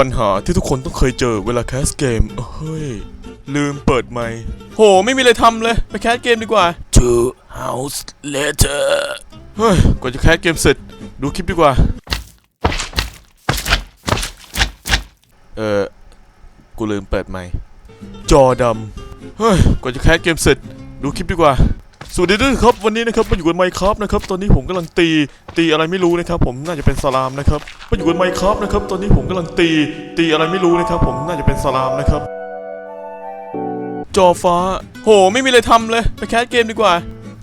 ปัญหาที่ทุกคนต้องเคยเจอเวลาแคสเกมเฮ้ย ลืมเปิดไมค์โห ไม่มีอะไรทำเลย ไปแคสเกมดีกว่า Two house later เฮ้ยกว่าจะแคสเกมเสร็จ ดูคลิปดีกว่า เออกูลืมเปิดไมค์จอดำเฮ้ยกว่าจะแคสเกมเสร็จ ดูคลิปดีกว่า สวัสดีด้วยครับวันนี้นะครับมาอยู่กันไมค์ครับนะครับตอนนี้ผมกำลังตีตีอะไรไม่รู้นะครับ ผมน่าจะเป็นสลามนะครับมาอยู่กันไมค์ครับนะครับตอนนี้ผมกำลังตีตีอะไรไม่รู้นะครับ ผมน่าจะเป็นสลามนะครับ จอฟ้า โห ไม่มีอะไรทำเลยไปแคสเกมดีกว่า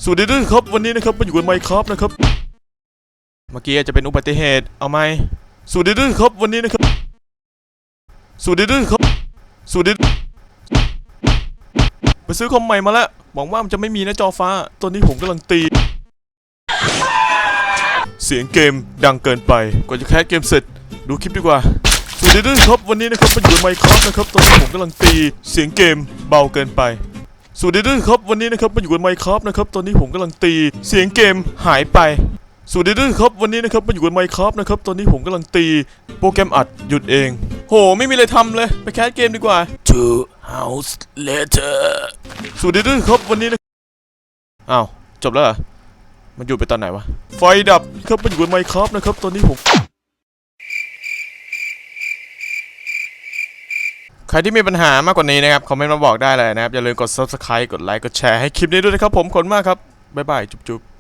สวัสดีด้วยครับวันนี้นะครับมาอยู่กันไมค์ครับนะครับ เมื่อกี้จจะเป็นอุบัติเหตุเอาไหมสวัสดีด้วยครับวันนี้นะครับสวัสดีด้วยครับสวัสดีไปซื้อคอมใหม่มาแล้ว หวังว่ามันจะไม่มีนะจอฟ้า ตอนนี้ผมกำลังตี เสียงเกมดังเกินไปกว่าจะแคสเกมเสร็จ ดูคลิปดีกว่าสวัสดีด้วยครับวันนี้นะครับมาอยู่ในไมค์ครับนะครับตอนนี้ผมกำลังตีเสียงเกมเบาเกินไปสวัสดีด้วยครับวันนี้นะครับมาอยู่ในไมค์ครับนะครับตอนนี้ผมกำลังตีเสียงเกมหายไปสวัสดีด้วยครับวันนี้นะครับมาอยู่กับไมค์ครับนะครับตอนนี้ผมกำลังตีโปรแกรมอัดหยุดเอง โหไม่มีอะไรทำเลยไปแคสเกมดีกว่า Two house later สวัสดีด้วยครับวันนี้นะอ้าวจบแล้วเหรอมันหยุดไปตอนไหนวะ ไฟดับครับมันอยู่บนไมค์ครับนะครับ ตอนนี้ผม ใครที่มีปัญหามากกว่านี้นะครับ คอมเมนต์มาบอกได้เลยนะครับ อย่าลืมกด subscribe กดไลค์กดแชร์ให้คลิปนี้ด้วยนะครับผมขอบคุณมากครับ บ๊ายบาย จุ๊บ